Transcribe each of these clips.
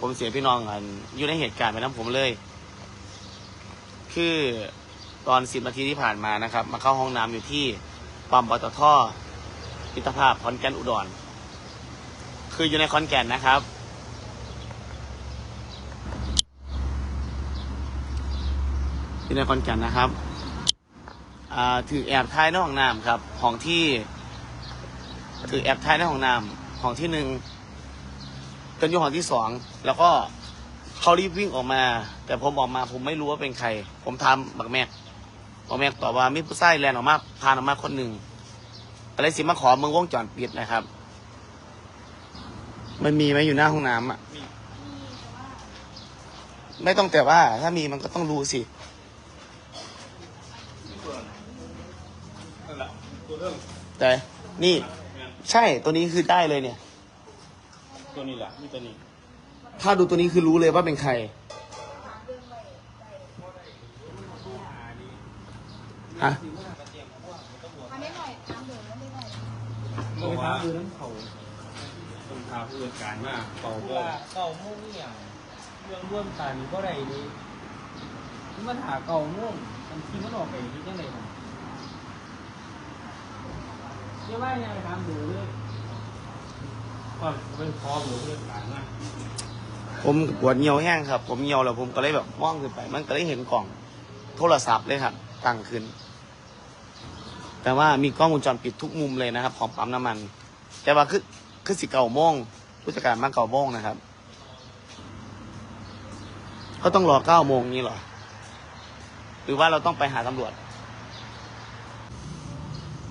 ผมเสียพี่น้องกันอยู่ในเหตุการณ์ไปน้ำผมเลย คือตอนสิบนาทีที่ผ่านมานะครับ มาเข้าห้องน้ำอยู่ที่ปั๊มปตทมิตรภาพขอนแก่นอุดร คืออยู่ในขอนแก่นนะครับ อยู่ในขอนแก่นนะครับอ่าถือแอบท้ายในห้องน้ำครับห้องที่ ถือแอบท้ายในห้องน้ำห้องที่หนึ่งจนอยู่ห้องที่สอง แล้วก็เขารีบวิ่งออกมา แต่ผมออกมาผมไม่รู้ว่าเป็นใคร ผมถามบักแม็กบักแม็กตอบว่ามีผู้ชายแลนออกมาพานออกมาคนหนึ่งอะไรสิมาขอเมืองวงจรปิดนะครับ มันมีไหมอยู่หน้าห้องน้ำอะไม่ต้องแต่ว่า ถ้ามีมันก็ต้องรู้สินั่นแหละตัวเรื่องแต่นี่ ใช่ตัวนี้คือได้เลยเนี่ย ตัวนี้แหละนี่ตัวนี้ ถ้าดูตัวนี้คือรู้เลยว่าเป็นใคร ฮะอันนี้หน่อยตามเดี๋ยวนี้หน่อยบอกว่าคือน้ำเขาคนพาผู้จัดการมาเป่าเพราะเพื่อว่าเก่าโม่งอหย่างเรื่องร่วมกันก็ได้ดีมันหาเก่าโม่งมันทิ้งมันออกไปนี่จังเลยเรียกว่ายังไงถามดูเลยก็เป็นคอมหรือผู้จัดการมา ผมปวดเหี่ยวแห้งครับ ผมเหี่ยวแล้วผมก็เลยแบบมองขึ้นไป มันก็เลยเห็นกล่องโทรศัพท์เลยครับตั้งขึ้น แต่ว่ามีกล้องวงจรปิดทุกมุมเลยนะครับ ของปั๊มน้ำมัน แต่ว่าคือคือสิเก่าโมงผู้จัดการมาเก่าโมงนะครับ ก็ต้องรอเก้าโมงนี้หรอ หรือว่าเราต้องไปหาตำรวจ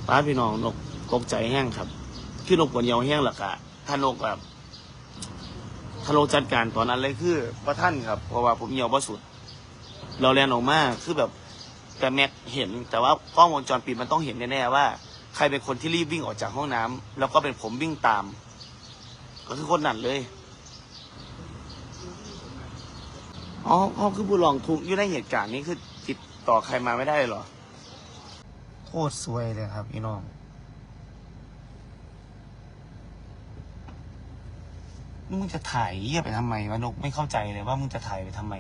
ป้าพี่น้องนกตกใจแห้งครับ คือนกปวดเหี่ยวแห้งหรอกะถ้านกแบบ ถ้านกจัดการตอนนั้นเลยคือประท่านครับเพราะว่าผมเหี่ยวบ่สุด เราแลนออกมาคือแบบแต่แม็กเห็น แต่ว่ากล้องวงจรปิดมันต้องเห็นแน่ๆว่า ใครเป็นคนที่รีบวิ่งออกจากห้องน้ำแล้วก็เป็นผมวิ่งตาม ก็คือคนนั้นเลยอ๋อเขาคือบุรองทุกอยู่ในเหตุการณ์นี้คือติดต่อใครมาไม่ได้เลยเหรอโคตรซวยเลยครับพี่น้อง มึงจะถ่ายเยี่ยไปทำไมวะนกไม่เข้าใจเลยว่ามึงจะถ่ายไปทำไม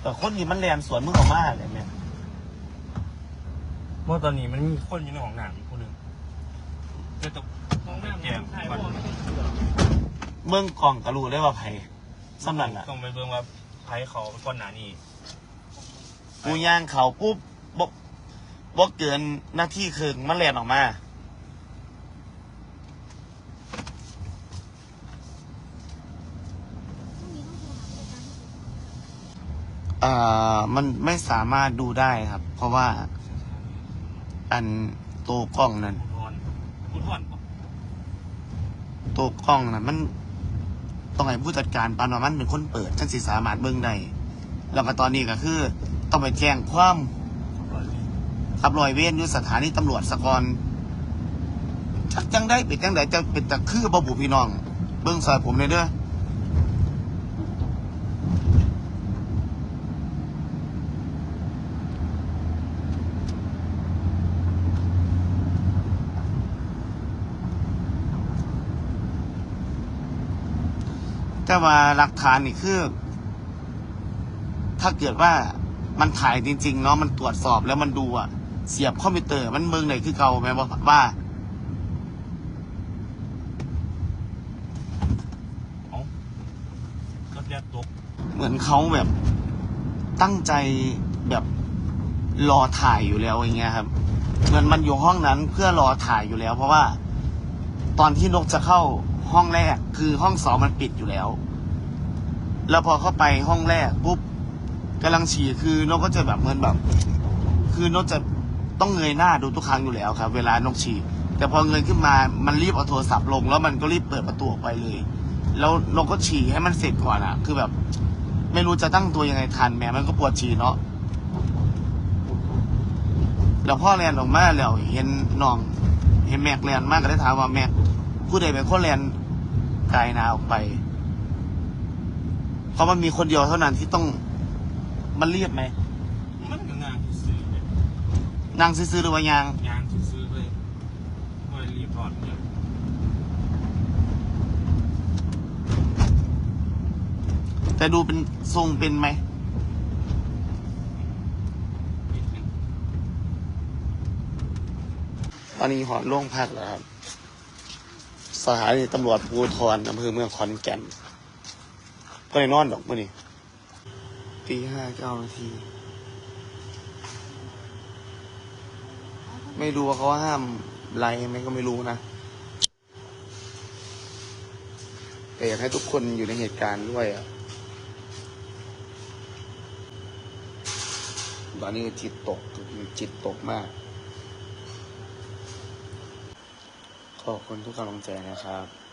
แต่คนนี้มันเรียนสวนมึงออกมาเลยแม่งเมื่อตอนนี้มันมีคนอยู่ในห้องน้ำอีกคนหนึ่งจะต้องห้องน้ำแจ้งถ่ายก่อนพวกนี้ เมืองกล่องกระรูได้ว่าไผสำนักอะต้องไปเบิ่งว่าไผเขาก่อนหน้านี้กูย่างเขาปุ๊บบอกบอกเกินหน้าที่คืนมันเรียนออกมา อ่า มันไม่สามารถดูได้ครับ เพราะว่าอันตัวกล้องนั้นอุทธรณ์อุทธรณ์ปะตัวกล้องนะมัน ต้องให้ผู้จัดการปานว่ามันเป็นคนเปิดฉันสิสามารถเบิ่งได้แล้วก็ตอนนี้ก็คือ ต้องไปแจ้งความขับรอยเว้นอยู่สถานีตำรวจสกอนจักจังได้ปิดจังไดจะเป็นตะคือบ่บุพี่น้อง เบิ่งซอยผมเลยเด้อ แต่ว่าหลักฐานนี่คือ ถ้าเกิดว่ามันถ่ายจริง ๆ เนาะมันตรวจสอบแล้วมันดูอะเสียบคอมพิวเตอร์มันเมืองไหนคือเก่าไหมว่าว่ารถแยกตกเหมือนเขาแบบตั้งใจแบบรอถ่ายอยู่แล้วอย่างเงี้ยครับเหมือนมันอยู่ห้องนั้นเพื่อรอถ่ายอยู่แล้ว เพราะว่า ตอนที่นกจะเข้า ห้องแรก คือห้องสองมันปิดอยู่แล้ว แล้วพอเข้าไปห้องแรกปุ๊บกำลังฉี่คือนกก็จะแบบเหมือนแบบ คือนกจะต้องเงยหน้าดูทุกครั้งอยู่แล้วครับ เวลานกฉี่แต่พอเงยขึ้นมามันรีบเอาโทรศัพท์ลง แล้วมันก็รีบเปิดประตูออกไปเลย แล้วนกก็ฉี่ให้มันเสร็จก่อนอะคือแบบ ไม่รู้จะตั้งตัวยังไงทันแม่มันก็ปวดฉี่เนาะแล้วพ่อเรียนออกมาแล้วเห็นน้อง เห็นแม็กเรียนมากก็ได้ถามว่าแม็ก ผู้ใดเป็นคนเรียนกายหนาออกไป เพราะมันมีคนเดียวเท่านั้นที่ต้องมันเรียบไหมมันก็งานซื้อเลยนางซื้อๆหรือว่ายาง งานซื้อเลยไม่รีบถอดเนี่ยแต่ดูเป็นทรงเป็นไหม นิดนึง ตอนนี้หอโล่งพักแล้วครับ สถานีตำรวจภูธรอำเภอเมืองขอนแก่นก็เลยนอนดอกมื่อนี่ตีห้าเก้านาที ไม่รู้ว่าเขาห้ามไลฟ์ไหมก็ไม่รู้นะแต่อยากให้ทุกคนอยู่ในเหตุการณ์ด้วยอะตอนนี้จิตตกจิตตกมาก ขอบคุณทุกกำลังใจนะครับ